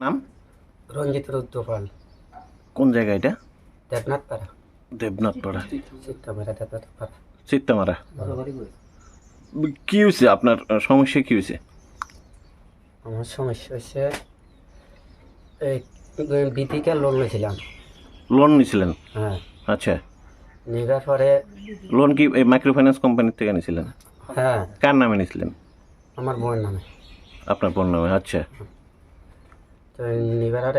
নাম? রঞ্জিত রুদ্রপাল। কোন জায়গা এটা? দেবনাথ পাড়া। দেবনাথ পাড়া। চিত্তমেরা দেবনাথ পাড়া। চিত্তামারা কি হয়েছে আপনার সমস্যা কি হয়েছে আমার সমস্যা হচ্ছে বিপিকে লোন নিয়েছিলাম। লোন নিয়েছিলেন? হ্যাঁ। আচ্ছা। নেবার পরে লোন কি মাইক্রো ফাইন্যান্স কোম্পানির থেকে নিয়েছিলেন? হ্যাঁ। কার নামে নিয়েছিলেন? আমার বোনের নামে। আপনার বোন নামে আচ্ছা। তো নেবার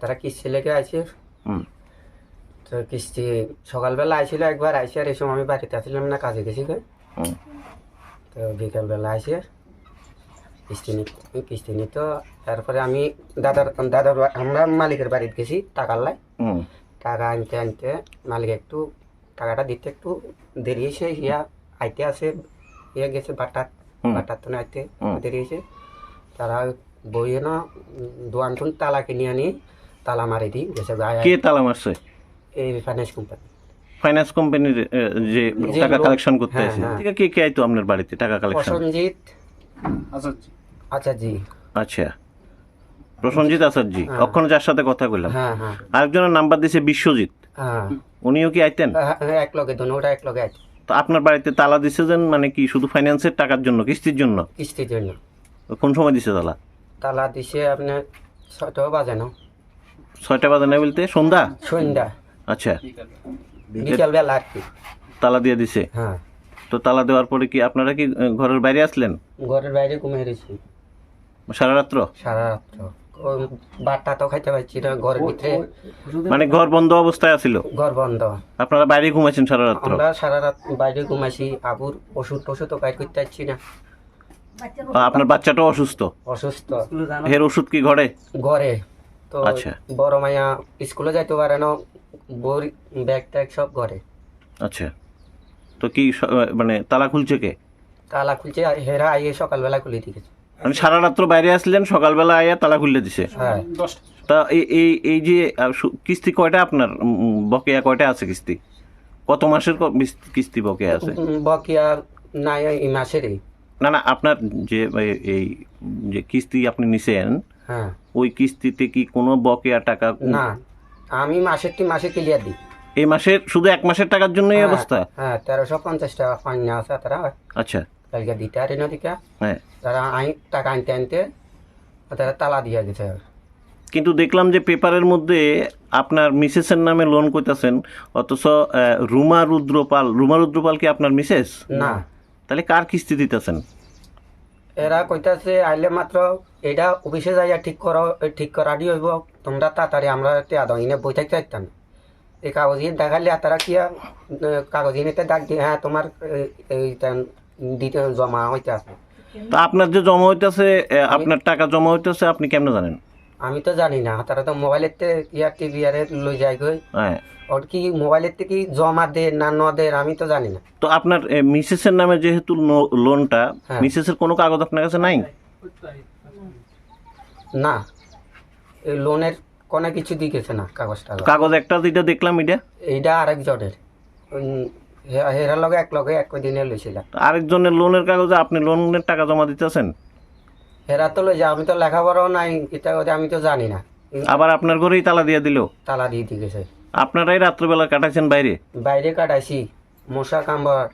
তারা কিস্তি লেগে আছে তো কিস্তি সকালবেলা আইছিল একবার আইসি আর এই সময় আমি বাড়িতে আসছিলাম না কাজে গেছি। তো বিকালবেলা আসে কিস্তি নি কিস্তি নিত তারপরে আমি দাদার দাদার আমরা মালিকের বাড়িতে গেছি টাকার লাই। টাকা আনতে আনতে মালিক একটু টাকাটা দিতে একটু দেরি হয়েছে ইয়া আইতে আসে ইয়ে গেছে বাটার। বাটার তো আইতে দেরি হয়েছে। তারা বইয়ে না দোয়ান টুন তালা কিনে আনি তালা মারি দিই গেছে কে তালা মারছে? এই ফাইন্যান্স কোম্পানি ফাইন্যান্স কোম্পানির যে টাকা কালেকশন করতে হ্যাঁ, আসে। হ্যাঁ। ঠিক আছে, কে কে আইতো আপনার বাড়িতে টাকা কালেকশন প্রসঞ্জিৎ। আচ্ছা জি আচ্ছা। প্রসঞ্জিৎ আচার্যি। হ্যাঁ। অক্ষণ যার সাথে কথা কইলাম? হ্যাঁ হ্যাঁ। আরেকজনের নাম্বার দিয়েছে বিশ্বজিৎ। হ্যাঁ। উনিও কি আইতেন? হ্যাঁ, এক লগে দুনো ওটা এক লগে আছে তো আপনার বাড়িতে তালা দিছে যেন মানে কি শুধু ফাইন্যান্সের টাকার জন্য কিস্তির জন্য? কিস্তির জন্য। কোন সময় দিছে তালা? তালা দিছে আপনার ছয়টা বাজে না। ছয়টা বাজে না বলতে? সন্ধ্যা? সন্ধ্যা। আচ্ছা। বিকালবেলা আর কি তালা দিয়ে দিছে? হ্যাঁ। তো তালা দেওয়ার পরে কি আপনারা কি ঘরের বাইরে আসলেন? ঘরের বাইরে ঘুমিয়ে রয়েছি। সারা রাত্র? সারা রাত্র। বারটা তো খাইতে পারছি না ঘরের ভিতরে। মানে ঘর বন্ধ অবস্থায় আছিল? ঘর বন্ধ। আপনারা বাইরে ঘুমাইছেন সারা রাত্র? আমরা সারা রাত বাইরে ঘুমাইছি। আবুর ওষুধ টষুধ তো বাইর করতে পারছি না। আপনার বাচ্চাটাও অসুস্থ? অসুস্থ। এর ওষুধ কি ঘরে? ঘরে। তো আচ্ছা। বড় মাইয়া স্কুলে যাইতে পারে না বই ব্যাগ ট্যাগ সব ঘরে। আচ্ছা। তো কি মানে তালা খুলছে কে? তালা খুলছে আর হেরা আইয়ে সকালবেলা খুলে দিয়েছে। মানে সারা রাত্র বাইরে আসলেন সকালবেলা আইয়া তালা খুলে দিছে? হ্যাঁ। তা এই এই এই যে কিস্তি কয়টা আপনার? বকেয়া কয়টা আছে কিস্তি? কত মাসের কিস্তি বকেয়া আছে? বকিয়া নাই এই মাসেরই। না না আপনার যে এই- যে কিস্তি আপনি নিছেন হ্যাঁ। ওই কিস্তিতে কি কোনো বকেয়া টাকা না আমি মাসের টি মাসে ক্লিয়ার দিই। এই মাসের শুধু এক মাসের টাকার জন্য এই হ্যাঁ, অবস্থা? হ্যাঁ তেরোশো পঞ্চাশ টাকা ফাইন আছে তারা। আচ্ছা। কালকে দিতে আর নদীকা হ্যাঁ। তারা আই টাকা আনতে আনতে তারা তালা দিয়ে গেছে। কিন্তু দেখলাম যে পেপারের মধ্যে আপনার মিসেসের নামে লোন করতেছেন অথচ রুমা রুদ্রপাল রুমা রুদ্রপাল কি আপনার মিসেস? না। তাহলে কার কিস্তি দিতেছেন? এরা কইতাছে আইলে মাত্র এটা অফিসে যাইয়া ঠিক করো ঠিক করারই হইব। তোমরা তাড়াতাড়ি আমরা আদৌ ইনে বই থাকতে না। এই কাগজ দেখালে তারা কি কাগজ ইনেতে ডাক দিয়ে হ্যাঁ তোমার এইটা দিতে জমা হইতে আছে। তো আপনার যে জমা হইতেছে আপনার টাকা জমা হইতেছে আপনি কেমনে জানেন? আমি তো জানি না তারা তো মোবাইলের তে ইয়ার টিভি আর লই যায় গই হ্যাঁ। ওর কি মোবাইলের থেকে জমা দে না ন দে আমি তো জানি না। তো আপনার মিসেসের নামে যেহেতু লোনটা হ্যাঁ। মিসেসের কোনো কাগজ আপনার কাছে নাই? না। এই লোনের কোনো কিছু দিয়ে গেছে না কাগজটা কাগজ একটা যেটা দেখলাম এটা। এইটা আরেকজনের। উম, হে- হেরার লগে এক লগে এক দিনে লইছিলাম। আরেকজনের লোনের কাগজে আপনি লোনের টাকা জমা দিতেছেন? হেরা তো লই যা আমি তো লেখাপড়াও নাই এটা ওটা আমি তো জানি না। আবার আপনার ঘরেই তালা দিয়ে দিল? তালা দিয়ে দিয়ে গেছে। আপনারাই রাত্রবেলা কাটাইছেন বাইরে? বাইরে কাটাইছি মশা কামড়।